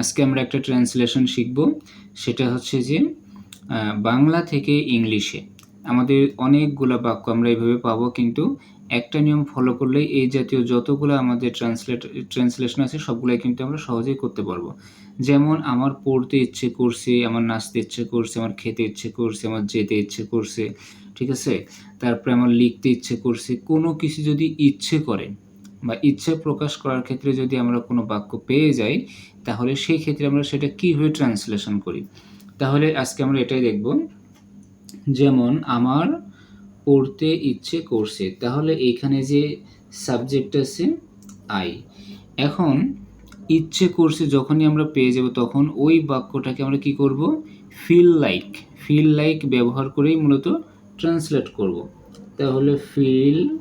আজকে আমরা একটা ট্রান্সলেশন শিখব। সেটা হচ্ছে যে বাংলা থেকে ইংলিশে। আমাদের অনেকগুলো বাক্য আমরা এইভাবে পাবো, কিন্তু একটা নিয়ম ফলো করলেই এই জাতীয় যতগুলো আমাদের ট্রান্সলেট ট্রান্সলেশন আছে, সবগুলাই কিন্তু আমরা সহজেই করতে পারব। যেমন, আমার পড়তে ইচ্ছে করছে, আমার নাচতে ইচ্ছে করছে, আমার খেতে ইচ্ছে করছে, আমার যেতে ইচ্ছে করছে, ঠিক আছে? তারপরে আমার লিখতে ইচ্ছে করছে, কোনো কিছু যদি ইচ্ছে করে বা ইচ্ছে প্রকাশ করার ক্ষেত্রে যদি আমরা কোনো বাক্য পেয়ে যাই, তাহলে সেই ক্ষেত্রে আমরা সেটা কীভাবে ট্রান্সলেশন করি? তাহলে আজকে আমরা এটাই দেখব। যেমন, আমার পড়তে ইচ্ছে করছে, তাহলে এইখানে যে সাবজেক্ট আছে, আই। এখন, ইচ্ছে করছে যখনই আমরা পেয়ে যাব, তখন ওই বাক্যটাকে আমরা কি করব? ফিল লাইক ফিল লাইক ব্যবহার করেই মূলত ট্রান্সলেট করব। তাহলে ফিল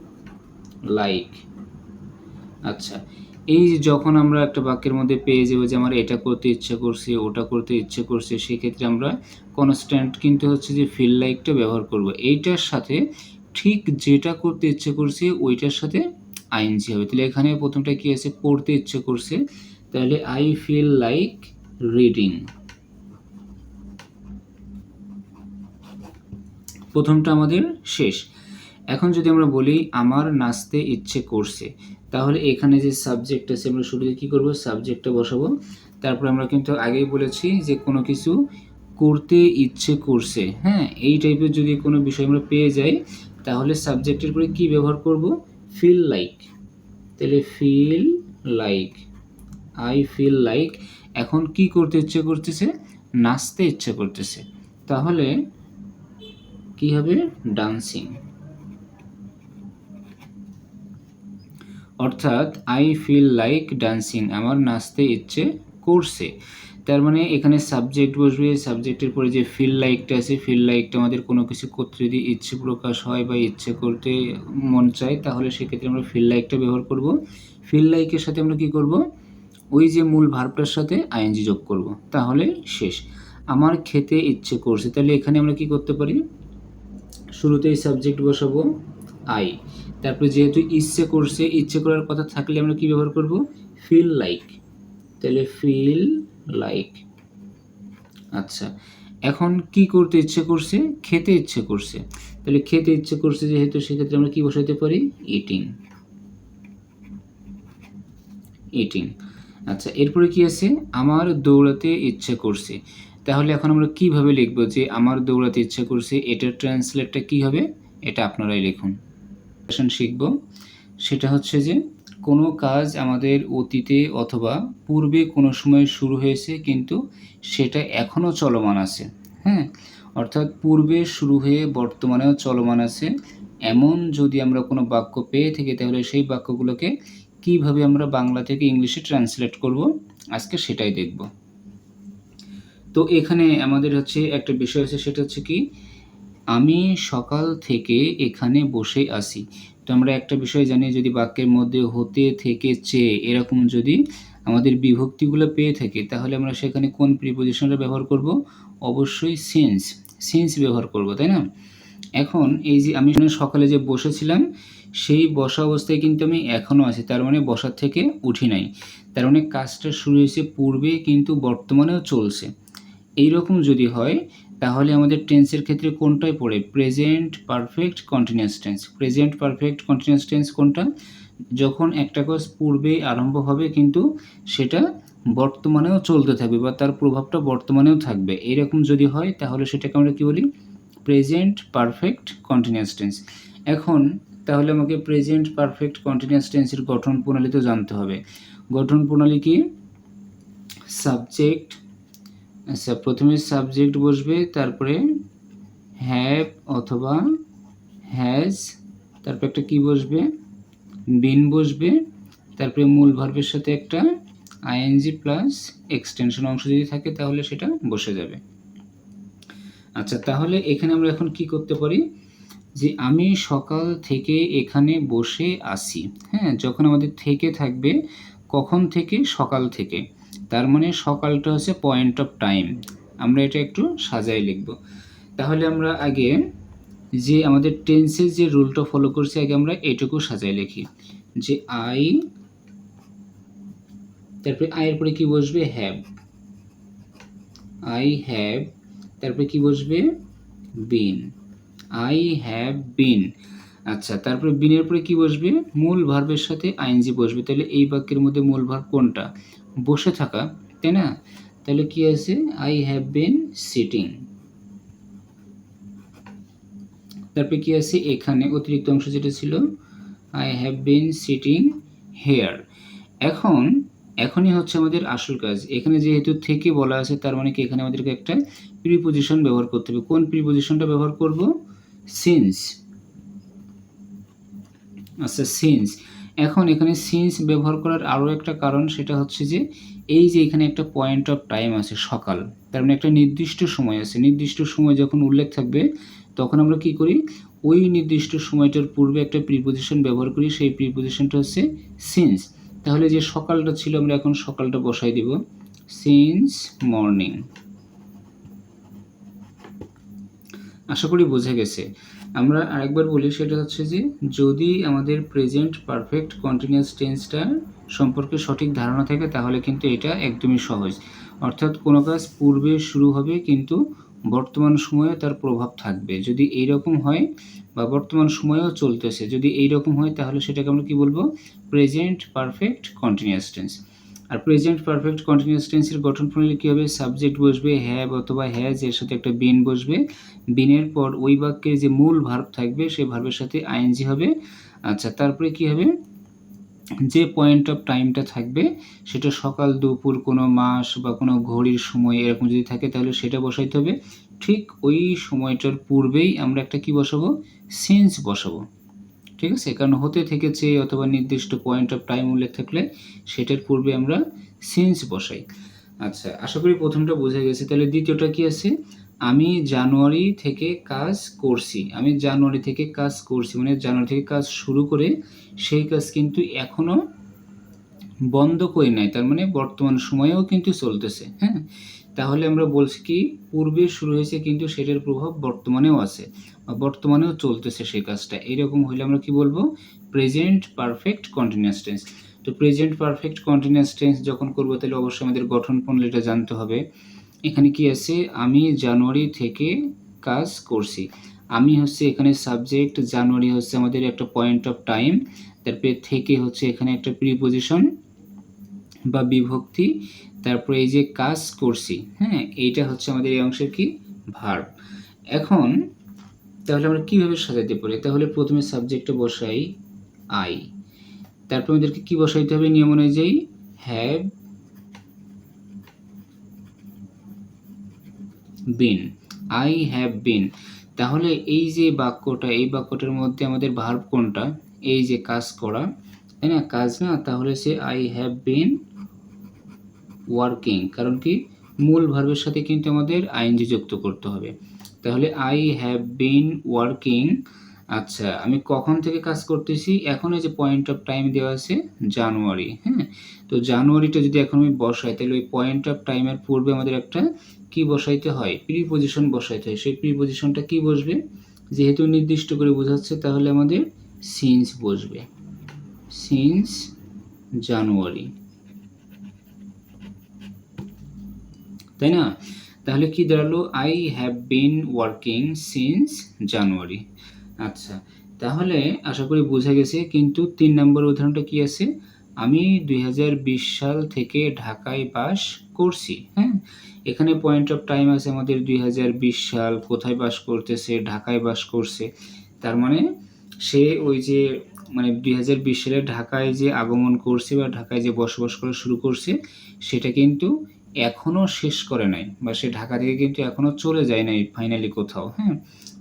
লাইক আচ্ছা এই যে যখন আমরা একটা বাক্যের মধ্যে পেয়ে যাব যে আমার এটা করতে ইচ্ছে করছে, ওটা করতে ইচ্ছে করছে, সেক্ষেত্রে আমরা কনস্ট্যান্ট কিন্তু হচ্ছে যে ফিল লাইকটা ব্যবহার করব। এইটার সাথে ঠিক যেটা করতে ইচ্ছে করছে, ওইটার সাথে আইনজি হবে। তাহলে এখানে প্রথমটা কি আছে? পড়তে ইচ্ছে করছে। তাহলে আই ফিল লাইক রিডিং প্রথমটা আমাদের শেষ। এখন যদি আমরা বলি, আমার নাচতে ইচ্ছে করছে তাহলে এখানে যে সাবজেক্ট আছে, আমরা শুরুতে কী করব? সাবজেক্টটা বসাবো। তারপর আমরা কিন্তু আগেই বলেছি যে কোনো কিছু করতে ইচ্ছে করছে। হ্যাঁ এই টাইপের যদি কোনো বিষয় আমরা পেয়ে যাই, তাহলে সাবজেক্টের পরে কি ব্যবহার করব? ফিল লাইক তাহলে feel like I feel like এখন কি করতে ইচ্ছে করতেছে? নাচতে ইচ্ছে করতেছে। তাহলে কি হবে? ডান্সিং অর্থাৎ আই ফিল লাইক ডান্সিং আমার নাচতে ইচ্ছে করছে। তার মানে এখানে সাবজেক্ট বসবে সাবজেক্টের পরে যে ফিল লাইকটা আছে ফিল লাইকটা আমাদের কোনো কিছু করতে যদি ইচ্ছে প্রকাশ হয় বা ইচ্ছে করতে মন চায়, তাহলে সেক্ষেত্রে আমরা ফিল লাইকটা ব্যবহার করব। ফিল লাইকের সাথে আমরা কি করব? ওই যে মূল ভার্বটার সাথে আইএনজি যোগ করব। তাহলে শেষ। আমার খেতে ইচ্ছে করছে। তাহলে এখানে আমরা কি করতে পারি? শুরুতেই সাবজেক্ট বসাবো আই তারপরে যেহেতু ইচ্ছে করছে, ইচ্ছে করার কথা থাকলে আমরা কি ব্যবহার করব? ফিল লাইক তাহলে ফিল লাইক আচ্ছা এখন কি করতে ইচ্ছে করছে? খেতে ইচ্ছে করছে। তাহলে খেতে ইচ্ছে করছে যেহেতু, সেক্ষেত্রে আমরা কি বসাইতে পারি? ইটিং ইটিং আচ্ছা এরপরে কি আছে? আমার দৌড়াতে ইচ্ছে করছে। তাহলে এখন আমরা কীভাবে লিখব যে আমার দৌড়াতে ইচ্ছে করছে? এটার ট্রান্সলেটটা কি হবে? এটা আপনারাই লিখুন। শিখব। সেটা হচ্ছে যে, কোনো কাজ আমাদের অতীতে অথবা পূর্বে কোনো সময় শুরু হয়েছে কিন্তু সেটা এখনও চলমান আছে। হ্যাঁ? অর্থাৎ পূর্বে শুরু হয়ে বর্তমানেও চলমান আছে। এমন যদি আমরা কোনো বাক্য পেয়ে থাকি তাহলে সেই বাক্যগুলোকে কীভাবে আমরা বাংলা থেকে ইংলিশে ট্রান্সলেট করব? আজকে সেটাই দেখব। তো এখানে আমাদের হচ্ছে একটা বিষয় আছে, সেটা হচ্ছে কি আমি সকাল থেকে এখানে বসে আছি। তো আমরা একটা বিষয় জানি, যদি বাক্যের মধ্যে হতে থেকে চেয়ে এরকম যদি আমাদের বিভক্তিগুলো পেয়ে থাকি, তাহলে আমরা সেখানে কোন প্রিপোজিশনটা ব্যবহার করব? অবশ্যই সেন্স সেন্স ব্যবহার করব, তাই না? এখন এই যে আমি সকালে যে বসেছিলাম, সেই বসা অবস্থায় কিন্তু আমি এখনও আছি, তার মানে বসার থেকে উঠি নাই। তার মানে কাজটা শুরু হয়েছে পূর্বে, কিন্তু বর্তমানেও চলছে। এই রকম যদি হয় তাহলে আমাদের টেন্সের ক্ষেত্রে কোনটাই পড়ে? Present perfect continuous tense present perfect continuous tense কোনটা? যখন একটা কাজ পূর্বে আরম্ভ হবে কিন্তু সেটা বর্তমানেও চলতে থাকবে বা তার প্রভাবটা বর্তমানেও থাকবে। এরকম যদি হয় তাহলে সেটাকে আমরা কী বলি? প্রেজেন্ট পারফেক্ট কন্টিনিউয়াস টেন্স এখন তাহলে আমাকে প্রেজেন্ট পারফেক্ট কন্টিনিউয়াস টেন্সের গঠন প্রণালী তো জানতে হবে। গঠন প্রণালী কি? সাবজেক্ট আচ্ছা প্রথমে সাবজেক্ট বসবে, তারপরে হ্যাভ অথবা হ্যাজ তারপর একটা কি বসবে? বিন বসবে, তারপরে মূল ভার্বের সাথে একটা আইএনজি প্লাস এক্সটেনশন অংশ যদি থাকে, তাহলে সেটা বসে যাবে। আচ্ছা তাহলে এখানে আমরা এখন কি করতে পারি? যে আমি সকাল থেকে এখানে বসে আসি হ্যাঁ? যখন আমাদের থেকে থাকবে, কখন থেকে? সকাল থেকে। তার মানে সকালটা হচ্ছে পয়েন্ট অফ টাইম আমরা এটা একটু সাজাই লিখব। তাহলে আমরা আগে যে আমাদের টেন্সের যে রুলটা ফলো করছি, আগে আমরা এটুকু সাজাই লিখি। যে আই তারপরে আয়ের পরে কি বসবে? হ্যাভ আই হ্যাভ তারপরে কি বসবে? বিন আই হ্যাভ বিন আচ্ছা তারপরে বিনের পরে কি বসবে? মূল ভার্বের সাথে আইনজি বসবে। তাহলে এই বাক্যের মধ্যে মূল ভার্ব কোনটা? বসে থাকা, তাই না? তাহলে কি আছে? আই হ্যাভ বিন সিটিং তারপরে কি আছে? এখানে অতিরিক্ত অংশ যেটা ছিল I have been sitting here এখন, এখনই হচ্ছে আমাদের আসল কাজ। এখানে যেহেতু থেকে বলা আছে, তার মানে কি এখানে আমাদেরকে একটা প্রিপোজিশন ব্যবহার করতে হবে। কোন প্রিপোজিশনটা ব্যবহার করব? সিন্স আচ্ছা সিন্স এখন এখানে সিন্স ব্যবহার করার আরও একটা কারণ সেটা হচ্ছে যে, এই যে এখানে একটা পয়েন্ট অফ টাইম আছে সকাল, তার মানে একটা নির্দিষ্ট সময় আছে। নির্দিষ্ট সময় যখন উল্লেখ থাকবে, তখন আমরা কি করি? ওই নির্দিষ্ট সময়টার পূর্বে একটা প্রিপোজিশন ব্যবহার করি, সেই প্রিপোজিশনটা হচ্ছে সিন্স তাহলে যে সকালটা ছিল, আমরা এখন সকালটা বসাই দিব। সিন্স মর্নিং আশা করি বোঝা গেছে। আমরা আরেকবার বলি, সেটা হচ্ছে যে যদি আমাদের প্রেজেন্ট পারফেক্ট কন্টিনিউয়াস টেন্সটা সম্পর্কে সঠিক ধারণা থাকে, তাহলে কিন্তু এটা একদমই সহজ। অর্থাৎ কোনো কাজ পূর্বে শুরু হবে, কিন্তু বর্তমান সময়ে তার প্রভাব থাকবে। যদি এই রকম হয় বা বর্তমান সময়েও চলতেছে, যদি এই রকম হয়, তাহলে সেটাকে আমরা কি বলব? প্রেজেন্ট পারফেক্ট কন্টিনিউয়াস টেন্স আর প্রেজেন্ট পারফেক্ট কন্টিনিউয়াস টেন্সের গঠন প্রণালী কী হবে? সাবজেক্ট বসবে হ্যাভ অথবা হ্যাজ এর সাথে একটা বিন বসবে। বিনের পর ওই বাক্যের যে মূল ভার্ব থাকবে সেই ভার্বের সাথে আইএনজি হবে। আচ্ছা তারপরে কি হবে? যে পয়েন্ট অফ টাইমটা থাকবে, সেটা সকাল, দুপুর, কোনো মাস বা কোনো ঘড়ির সময় এরকম যদি থাকে, তাহলে সেটা বসাইতে হবে। ঠিক ওই সময়টার পূর্বেই আমরা একটা কি বসাবো? সেন্স বসাবো। ঠিক আছে? কারণ হতে থেকেছে অথবা নির্দিষ্ট পয়েন্ট অফ টাইম উল্লেখ থাকলে সেটার পূর্বে আমরা সেন্স বসাই। আচ্ছা আশা করি প্রথমটা বোঝা গেছে। তাহলে দ্বিতীয়টা কি আছে? আমি জানুয়ারি থেকে কাজ করছি। আমি জানুয়ারি থেকে কাজ করছি। মানে জানুয়ারি থেকে কাজ শুরু করে সেই কাজ কিন্তু এখনও বন্ধ করি নাই। তার মানে বর্তমান সময়েও কিন্তু চলতেছে হ্যাঁ? তাহলে আমরা বলছি কি, পূর্বে শুরু হয়েছে কিন্তু সেটার প্রভাব বর্তমানেও আছে। বর্তমানেও চলতেছে সেই কাজটা। এরকম হলে আমরা কি বলব? প্রেজেন্ট পারফেক্ট কন্টিনিউয়াস টেন্স তো প্রেজেন্ট পারফেক্ট কন্টিনিউয়াস টেন্স যখন করব, তাহলে অবশ্যই আমাদের গঠন প্রণালীটা জানতে হবে। এখানে কি আছে? আমি জানুয়ারি থেকে কাজ করছি। আমি হচ্ছে এখানে সাবজেক্ট জানুয়ারি হচ্ছে আমাদের একটা পয়েন্ট অফ টাইম তারপরে থেকে হচ্ছে এখানে একটা প্রিপোজিশন বা বিভক্তি, তারপরে এই যে কাজ করছি হ্যাঁ এইটা হচ্ছে আমাদের এই অংশের কি? ভার এখন তাহলে আমরা কীভাবে সাজাতে পারি? তাহলে প্রথমে সাবজেক্টটা বসাই আই তারপর আমাদেরকে কী বসাইতে হবে? নিয়ম অনুযায়ী have been I have been তাহলে এই যে বাক্যটা, এই বাক্যটার মধ্যে আমাদের ভার্ব কোনটা? এই যে কাজ করা, তাই না? কাজ না? তাহলে সে আই হ্যাভ বিন ওয়ার্কিং কারণ কি? মূল ভার্বের সাথে কিন্তু আমাদের আইনজি যুক্ত করতে হবে। তাহলে আই হ্যাভ বিন ওয়ার্কিং আচ্ছা আমি কখন থেকে কাজ করতেছি? এখন এই যে পয়েন্ট অফ টাইম দেওয়া আছে জানুয়ারি হ্যাঁ? তো জানুয়ারিটা যদি এখন আমি বসাই, তাহলে ওই পয়েন্ট অফ টাইমের পূর্বে আমাদের একটা কি বসাইতে হয়? প্রিপোজিশন বসাইতে হয়। সেই প্রিপোজিশনটা কি বসবে? যেহেতু নির্দিষ্ট করে বোঝাচ্ছে, তাহলে আমাদের সিন্স বসবে। সিন্স জানুয়ারি তাই না? তাহলে কি দাঁড়াল? I have been working since January আচ্ছা তাহলে আশা করি বোঝা গেছে, কিন্তু তিন নম্বর উদাহরণটা কি আছে? আমি দুই হাজার বিশ সাল থেকে ঢাকায় বাস করছি হ্যাঁ? এখানে পয়েন্ট অফ টাইম আছে আমাদের দুই হাজার বিশ সাল, কোথায় বাস করতেছে, ঢাকায় বাস করছে। তার মানে সে ওই যে মানে দুই হাজার বিশ সালে ঢাকায় যে আগমন করছে বা ঢাকায় যে বসবাস করা শুরু করছে, সেটা কিন্তু এখনও শেষ করে নাই বা সে ঢাকা থেকে কিন্তু এখনও চলে যায় নাই ফাইনালি কোথাও হ্যাঁ?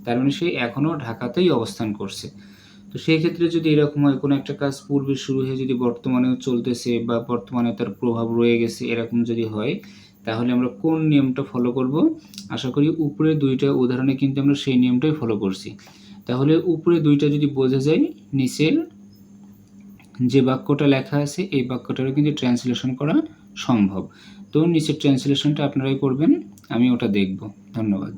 তার মানে সে এখনও ঢাকাতেই অবস্থান করছে। তো সেই ক্ষেত্রে যদি এরকম হয়, কোনো একটা কাজ পূর্বে শুরু হয়ে যদি বর্তমানেও চলতেছে বা বর্তমানে তার প্রভাব রয়ে গেছে এরকম যদি হয়, তাহলে আমরা কোন নিয়মটা ফলো করব? আশা করি উপরে দুইটা উদাহরণে কিন্তু আমরা সেই নিয়মটাই ফলো করছি। তাহলে উপরে দুইটা যদি বোঝা যায়, নিচের যে বাক্যটা লেখা আছে, এই বাক্যটারও কিন্তু ট্রান্সলেশন করা সম্ভব। তো নিচের ট্রান্সলেশনটা আপনারাই করবেন আমি ওটা দেখব। ধন্যবাদ।